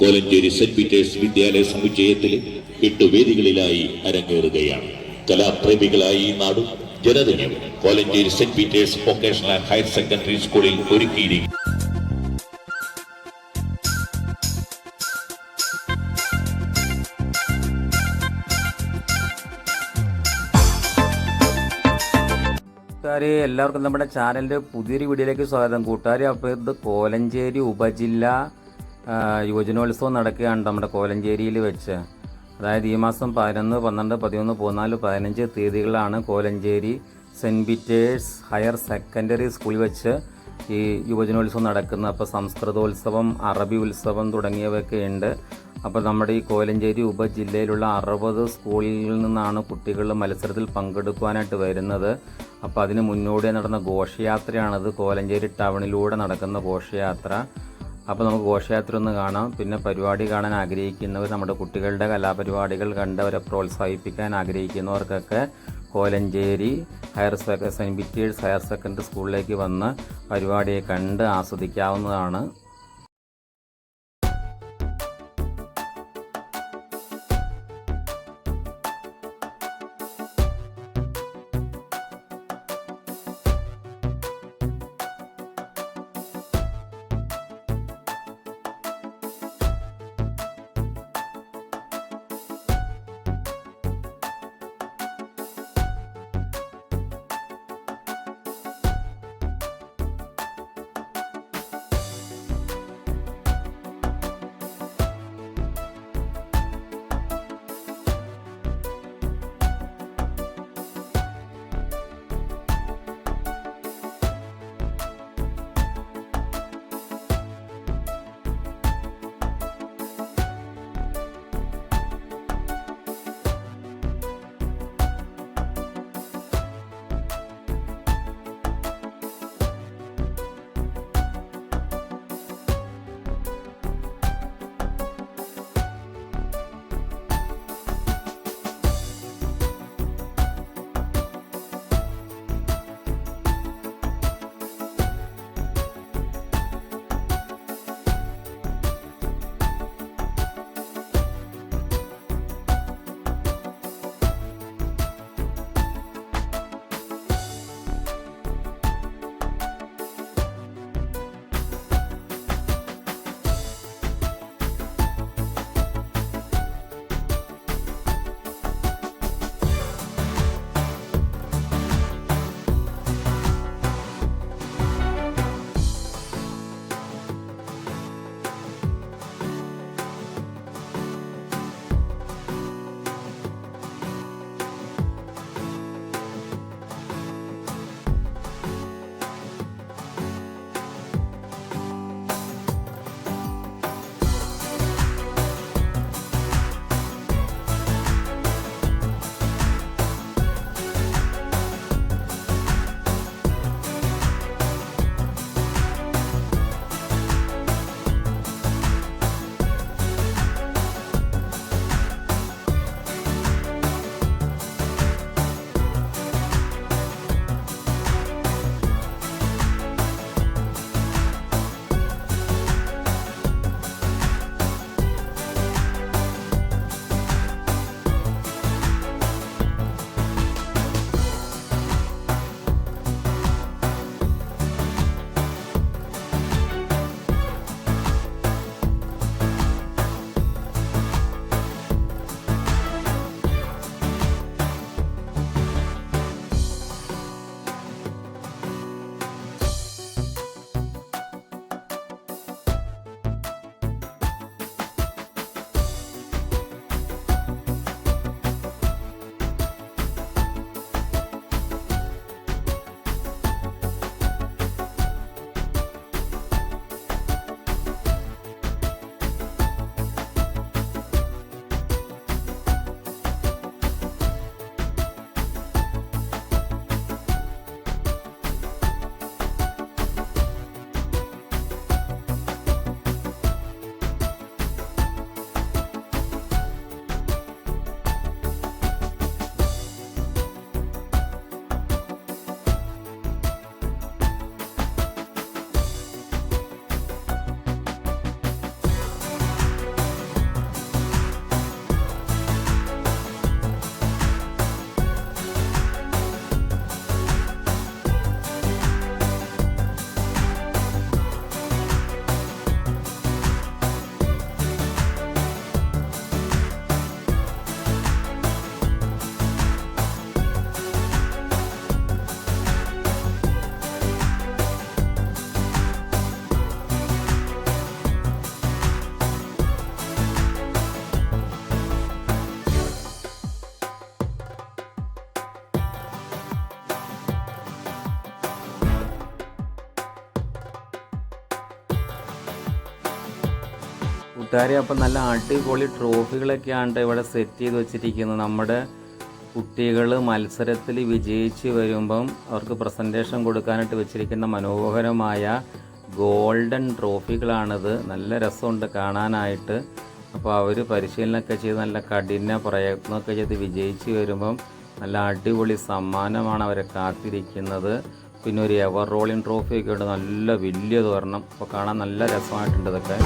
Kolenchery saint Peter's വിദ്യാലയ സമുച്ചയത്തിലെ എട്ട് വേദികളിലായി അരങ്ങേറുകയാണ്. കലാപ്രേമികളായി ഈ നാടും ജനതയും Kolenchery saint Peter's vocational and higher secondary സ്കൂളിൽ ഒരുക്കിയിരിക്കും എല്ലാവർക്കും നമ്മുടെ ചാനലിന്റെ പുതിയൊരു വീഡിയോയിലേക്ക് സ്വാഗതം. കൂട്ടുകാരെ അപ്പോൾ ഇത് കോലഞ്ചേരി ഉപജില്ല യുവജനോത്സവം നടക്കുകയാണ് നമ്മുടെ കോലഞ്ചേരിയിൽ വെച്ച്. അതായത് ഈ മാസം പതിനൊന്ന് പന്ത്രണ്ട് പതിമൂന്ന് പതിനാല് പതിനഞ്ച് തീയതികളാണ് Kolenchery saint Peter's higher secondary സ്കൂളിൽ വെച്ച് ഈ യുവജനോത്സവം നടക്കുന്നത്. അപ്പോൾ സംസ്കൃതോത്സവം അറബി ഉത്സവം തുടങ്ങിയവയൊക്കെ ഉണ്ട്. അപ്പോൾ നമ്മുടെ ഈ കോലഞ്ചേരി ഉപജില്ലയിലുള്ള അറുപത് സ്കൂളിൽ നിന്നാണ് കുട്ടികൾ മത്സരത്തിൽ പങ്കെടുക്കുവാനായിട്ട് വരുന്നത്. അപ്പോൾ അതിന് മുന്നോടി നടന്ന ഘോഷയാത്രയാണത്. കോലഞ്ചേരി ടൗണിലൂടെ നടക്കുന്ന ഘോഷയാത്ര. അപ്പോൾ നമുക്ക് ഘോഷയാത്ര ഒന്ന് കാണാം. പിന്നെ പരിപാടി കാണാൻ ആഗ്രഹിക്കുന്നവർ നമ്മുടെ കുട്ടികളുടെ കലാപരിപാടികൾ കണ്ട് അവരെ പ്രോത്സാഹിപ്പിക്കാൻ ആഗ്രഹിക്കുന്നവർക്കൊക്കെ Kolenchery higher second saint Peter's higher secondary സ്കൂളിലേക്ക് വന്ന് പരിപാടിയെ കണ്ട് ആസ്വദിക്കാവുന്നതാണ്. കൂട്ടുകാരെ അപ്പം നല്ല അടിപൊളി ട്രോഫികളൊക്കെയാണ് ഇവിടെ സെറ്റ് ചെയ്ത് വെച്ചിരിക്കുന്നത്. നമ്മുടെ കുട്ടികൾ മത്സരത്തിൽ വിജയിച്ച് വരുമ്പം അവർക്ക് പ്രസന്റേഷൻ കൊടുക്കാനായിട്ട് വെച്ചിരിക്കുന്ന മനോഹരമായ ഗോൾഡൻ ട്രോഫികളാണിത്. നല്ല രസമുണ്ട് കാണാനായിട്ട്. അപ്പോൾ അവർ പരിശീലനമൊക്കെ ചെയ്ത് നല്ല കഠിന പ്രയത്നമൊക്കെ ചെയ്ത് വിജയിച്ച് വരുമ്പം നല്ല അടിപൊളി സമ്മാനമാണ് അവരെ കാത്തിരിക്കുന്നത്. പിന്നെ ഒരു എവർ റോളിംഗ് ട്രോഫിയൊക്കെ ഉണ്ട്. നല്ല വലിയത് തോരണം. അപ്പോൾ കാണാൻ നല്ല രസമായിട്ടുണ്ട് ഇതൊക്കെ.